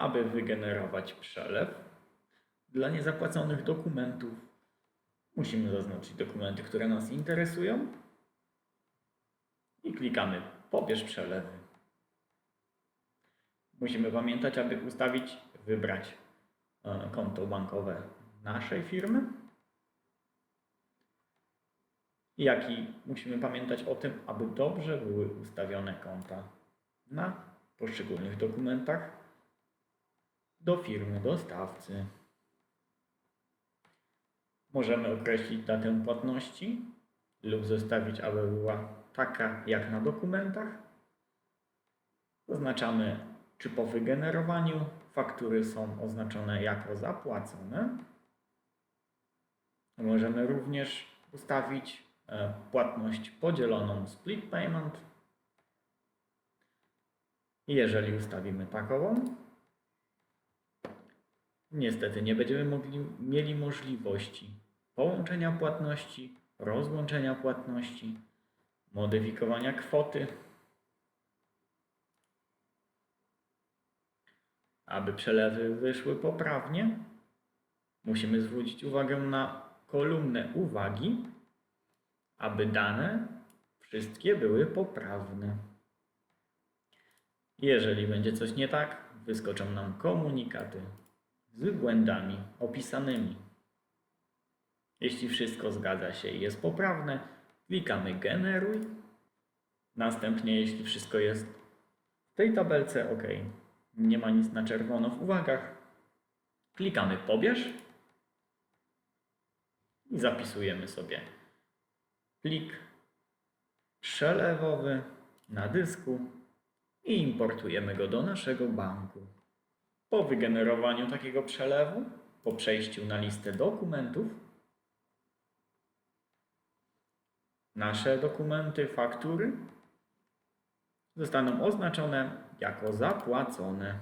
aby wygenerować przelew dla niezapłaconych dokumentów. Musimy zaznaczyć dokumenty, które nas interesują i klikamy Pobierz przelewy. Musimy pamiętać, aby ustawić, wybrać e, konto bankowe naszej firmy. Jak i musimy pamiętać o tym, aby dobrze były ustawione konta na poszczególnych dokumentach do firmy dostawcy. Możemy określić datę płatności lub zostawić, aby była taka jak na dokumentach. Zaznaczamy, czy po wygenerowaniu faktury są oznaczone jako zapłacone. Możemy również ustawić e, płatność podzieloną split payment. Jeżeli ustawimy takową, niestety nie będziemy mogli, mieli możliwości połączenia płatności, rozłączenia płatności, modyfikowania kwoty. Aby przelewy wyszły poprawnie, musimy zwrócić uwagę na kolumnę uwagi, aby dane wszystkie były poprawne. Jeżeli będzie coś nie tak, wyskoczą nam komunikaty z błędami opisanymi. Jeśli wszystko zgadza się i jest poprawne, klikamy Generuj. Następnie, jeśli wszystko jest w tej tabelce OK, nie ma nic na czerwono w uwagach, klikamy Pobierz i zapisujemy sobie plik przelewowy na dysku i importujemy go do naszego banku. Po wygenerowaniu takiego przelewu, po przejściu na listę dokumentów, nasze dokumenty, faktury zostaną oznaczone jako zapłacone.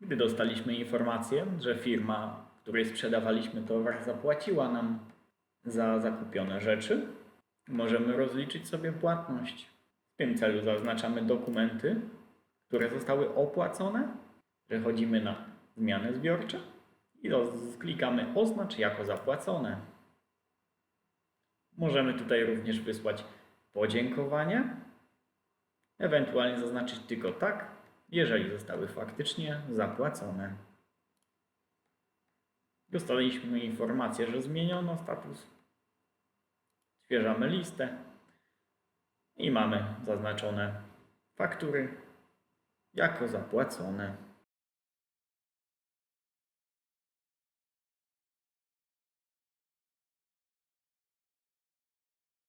Gdy dostaliśmy informację, że firma, której sprzedawaliśmy towar, zapłaciła nam za zakupione rzeczy, możemy rozliczyć sobie płatność. W tym celu zaznaczamy dokumenty, które zostały opłacone, przechodzimy na zmiany zbiorcze i klikamy oznacz jako zapłacone. Możemy tutaj również wysłać podziękowania, ewentualnie zaznaczyć tylko tak, jeżeli zostały faktycznie zapłacone. Dostaliśmy informację, że zmieniono status. Odświeżamy listę i mamy zaznaczone faktury jako zapłacone.